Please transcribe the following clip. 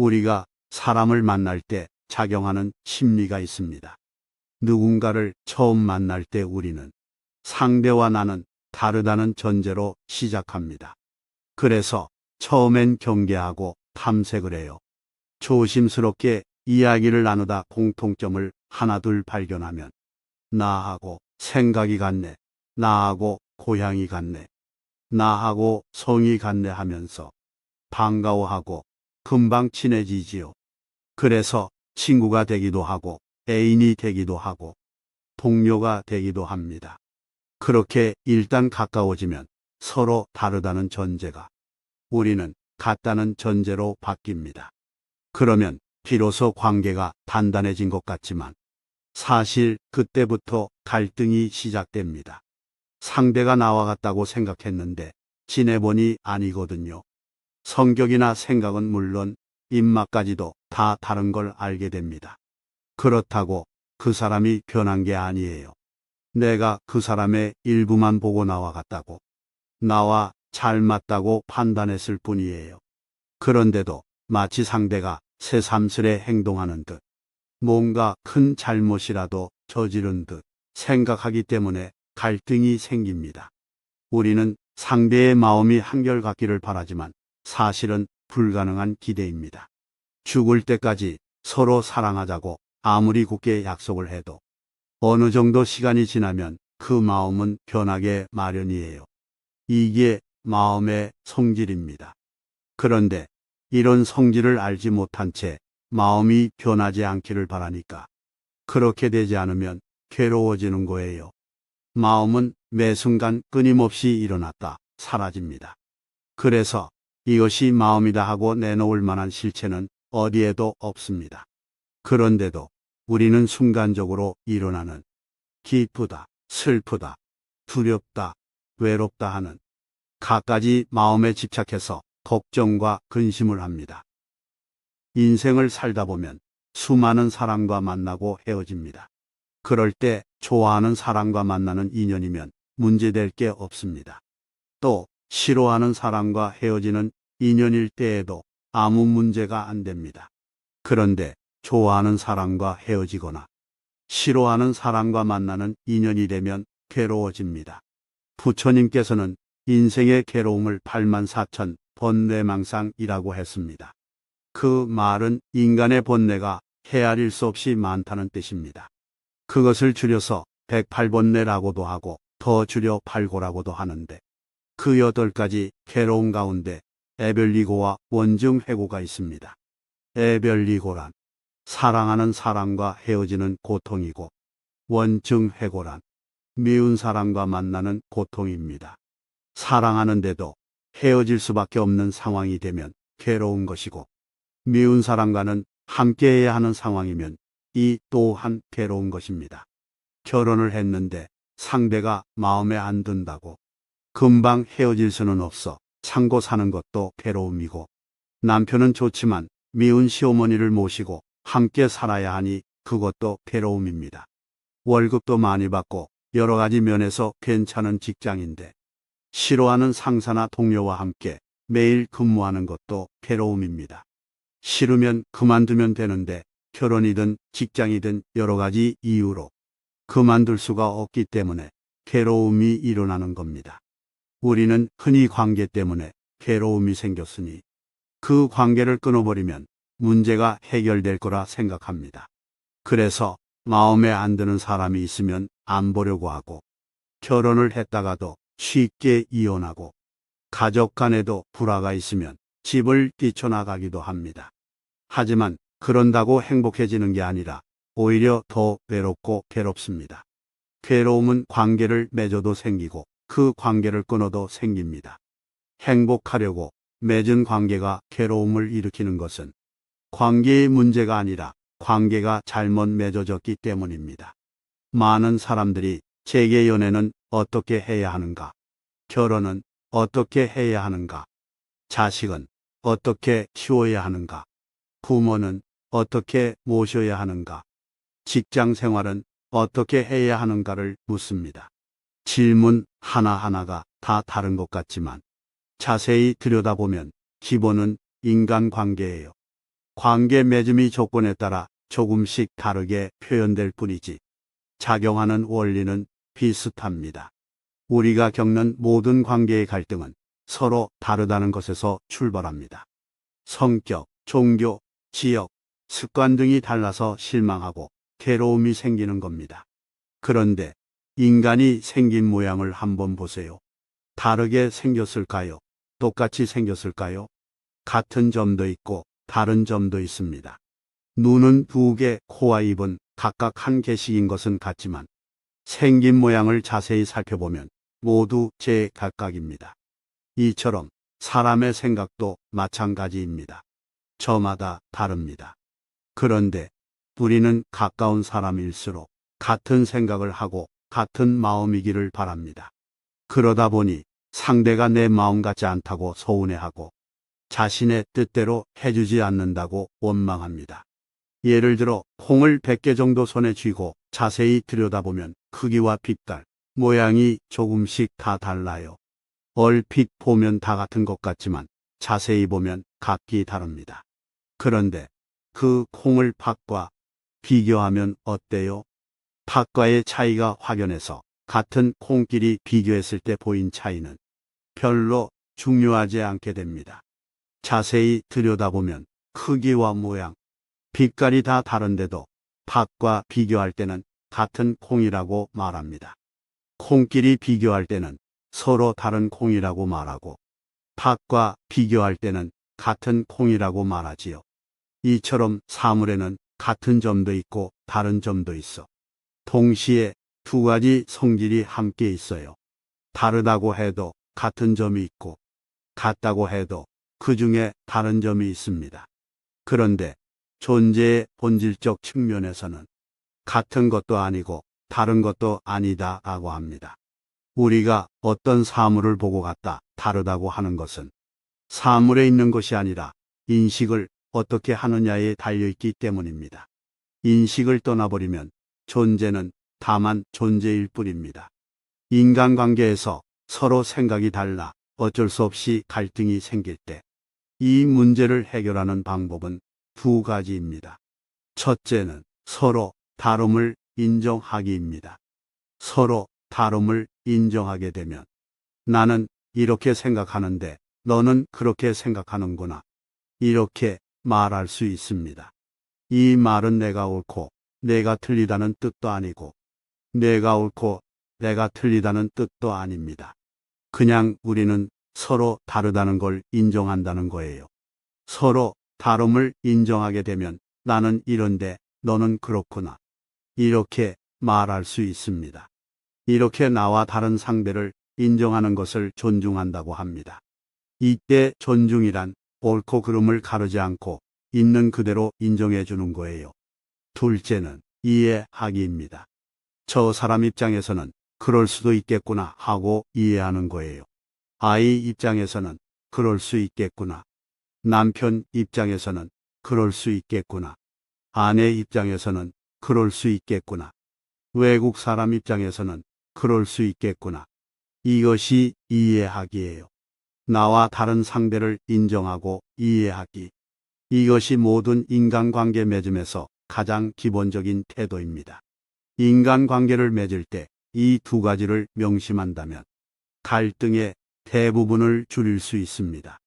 우리가 사람을 만날 때 작용하는 심리가 있습니다. 누군가를 처음 만날 때 우리는 상대와 나는 다르다는 전제로 시작합니다. 그래서 처음엔 경계하고 탐색을 해요. 조심스럽게 이야기를 나누다 공통점을 하나둘 발견하면 나하고 생각이 같네, 나하고 고향이 같네, 나하고 성이 같네 하면서 반가워하고 금방 친해지지요. 그래서 친구가 되기도 하고 애인이 되기도 하고 동료가 되기도 합니다. 그렇게 일단 가까워지면 서로 다르다는 전제가 우리는 같다는 전제로 바뀝니다. 그러면 비로소 관계가 단단해진 것 같지만 사실 그때부터 갈등이 시작됩니다. 상대가 나와 같다고 생각했는데 지내보니 아니거든요. 성격이나 생각은 물론 입맛까지도 다 다른 걸 알게 됩니다. 그렇다고 그 사람이 변한 게 아니에요. 내가 그 사람의 일부만 보고 나와 같다고 나와 잘 맞다고 판단했을 뿐이에요. 그런데도 마치 상대가 새삼스레 행동하는 듯 뭔가 큰 잘못이라도 저지른 듯 생각하기 때문에 갈등이 생깁니다. 우리는 상대의 마음이 한결같기를 바라지만 사실은 불가능한 기대입니다. 죽을 때까지 서로 사랑하자고 아무리 굳게 약속을 해도 어느 정도 시간이 지나면 그 마음은 변하게 마련이에요. 이게 마음의 성질입니다. 그런데 이런 성질을 알지 못한 채 마음이 변하지 않기를 바라니까 그렇게 되지 않으면 괴로워지는 거예요. 마음은 매 순간 끊임없이 일어났다 사라집니다. 그래서 이것이 마음이다 하고 내놓을 만한 실체는 어디에도 없습니다. 그런데도 우리는 순간적으로 일어나는 기쁘다, 슬프다, 두렵다, 외롭다 하는 갖가지 마음에 집착해서 걱정과 근심을 합니다. 인생을 살다 보면 수많은 사람과 만나고 헤어집니다. 그럴 때 좋아하는 사람과 만나는 인연이면 문제될 게 없습니다. 또 싫어하는 사람과 헤어지는 인연일 때에도 아무 문제가 안 됩니다. 그런데 좋아하는 사람과 헤어지거나 싫어하는 사람과 만나는 인연이 되면 괴로워집니다. 부처님께서는 인생의 괴로움을 8만 4천 번뇌망상이라고 했습니다. 그 말은 인간의 번뇌가 헤아릴 수 없이 많다는 뜻입니다. 그것을 줄여서 108번뇌라고도 하고 더 줄여 팔고라고도 하는데 그 여덟 가지 괴로움 가운데 애별리고와 원증회고가 있습니다. 애별리고란 사랑하는 사람과 헤어지는 고통이고 원증회고란 미운 사람과 만나는 고통입니다. 사랑하는데도 헤어질 수밖에 없는 상황이 되면 괴로운 것이고 미운 사람과는 함께해야 하는 상황이면 이 또한 괴로운 것입니다. 결혼을 했는데 상대가 마음에 안 든다고 금방 헤어질 수는 없어 참고 사는 것도 괴로움이고 남편은 좋지만 미운 시어머니를 모시고 함께 살아야 하니 그것도 괴로움입니다. 월급도 많이 받고 여러 가지 면에서 괜찮은 직장인데 싫어하는 상사나 동료와 함께 매일 근무하는 것도 괴로움입니다. 싫으면 그만두면 되는데 결혼이든 직장이든 여러 가지 이유로 그만둘 수가 없기 때문에 괴로움이 일어나는 겁니다. 우리는 흔히 관계 때문에 괴로움이 생겼으니 그 관계를 끊어버리면 문제가 해결될 거라 생각합니다. 그래서 마음에 안 드는 사람이 있으면 안 보려고 하고 결혼을 했다가도 쉽게 이혼하고 가족 간에도 불화가 있으면 집을 뛰쳐나가기도 합니다. 하지만 그런다고 행복해지는 게 아니라 오히려 더 외롭고 괴롭습니다. 괴로움은 관계를 맺어도 생기고 그 관계를 끊어도 생깁니다. 행복하려고 맺은 관계가 괴로움을 일으키는 것은 관계의 문제가 아니라 관계가 잘못 맺어졌기 때문입니다. 많은 사람들이 재계 연애는 어떻게 해야 하는가? 결혼은 어떻게 해야 하는가? 자식은 어떻게 키워야 하는가? 부모는 어떻게 모셔야 하는가? 직장 생활은 어떻게 해야 하는가를 묻습니다. 질문 하나하나가 다 다른 것 같지만 자세히 들여다보면 기본은 인간관계예요. 관계 맺음이 조건에 따라 조금씩 다르게 표현될 뿐이지 작용하는 원리는 비슷합니다. 우리가 겪는 모든 관계의 갈등은 서로 다르다는 것에서 출발합니다. 성격, 종교, 지역, 습관 등이 달라서 실망하고 괴로움이 생기는 겁니다. 그런데 인간이 생긴 모양을 한번 보세요. 다르게 생겼을까요? 똑같이 생겼을까요? 같은 점도 있고 다른 점도 있습니다. 눈은 두 개, 코와 입은 각각 한 개씩인 것은 같지만 생긴 모양을 자세히 살펴보면 모두 제 각각입니다. 이처럼 사람의 생각도 마찬가지입니다. 저마다 다릅니다. 그런데 우리는 가까운 사람일수록 같은 생각을 하고 같은 마음이기를 바랍니다. 그러다 보니 상대가 내 마음 같지 않다고 서운해하고 자신의 뜻대로 해주지 않는다고 원망합니다. 예를 들어 콩을 100개 정도 손에 쥐고 자세히 들여다보면 크기와 빛깔, 모양이 조금씩 다 달라요. 얼핏 보면 다 같은 것 같지만 자세히 보면 각기 다릅니다. 그런데 그 콩을 팥과 비교하면 어때요? 팥과의 차이가 확연해서 같은 콩끼리 비교했을 때 보인 차이는 별로 중요하지 않게 됩니다. 자세히 들여다보면 크기와 모양, 빛깔이 다 다른데도 팥과 비교할 때는 같은 콩이라고 말합니다. 콩끼리 비교할 때는 서로 다른 콩이라고 말하고 팥과 비교할 때는 같은 콩이라고 말하지요. 이처럼 사물에는 같은 점도 있고 다른 점도 있어. 동시에 두 가지 성질이 함께 있어요. 다르다고 해도 같은 점이 있고 같다고 해도 그 중에 다른 점이 있습니다. 그런데 존재의 본질적 측면에서는 같은 것도 아니고 다른 것도 아니다 라고 합니다. 우리가 어떤 사물을 보고 같다, 다르다고 하는 것은 사물에 있는 것이 아니라 인식을 어떻게 하느냐에 달려있기 때문입니다. 인식을 떠나버리면 존재는 다만 존재일 뿐입니다. 인간관계에서 서로 생각이 달라 어쩔 수 없이 갈등이 생길 때 이 문제를 해결하는 방법은 두 가지입니다. 첫째는 서로 다름을 인정하기입니다. 서로 다름을 인정하게 되면 나는 이렇게 생각하는데 너는 그렇게 생각하는구나. 이렇게 말할 수 있습니다. 이 말은 내가 옳고 내가 틀리다는 뜻도 아니고 내가 옳고 내가 틀리다는 뜻도 아닙니다. 그냥 우리는 서로 다르다는 걸 인정한다는 거예요. 서로 다름을 인정하게 되면 나는 이런데 너는 그렇구나. 이렇게 말할 수 있습니다. 이렇게 나와 다른 상대를 인정하는 것을 존중한다고 합니다. 이때 존중이란 옳고 그름을 가르지 않고 있는 그대로 인정해 주는 거예요. 둘째는 이해하기입니다. 저 사람 입장에서는 그럴 수도 있겠구나 하고 이해하는 거예요. 아이 입장에서는 그럴 수 있겠구나. 남편 입장에서는 그럴 수 있겠구나. 아내 입장에서는 그럴 수 있겠구나. 외국 사람 입장에서는 그럴 수 있겠구나. 이것이 이해하기예요. 나와 다른 상대를 인정하고 이해하기. 이것이 모든 인간관계 맺음에서 가장 기본적인 태도입니다. 인간관계를 맺을 때 이 두 가지를 명심한다면 갈등의 대부분을 줄일 수 있습니다.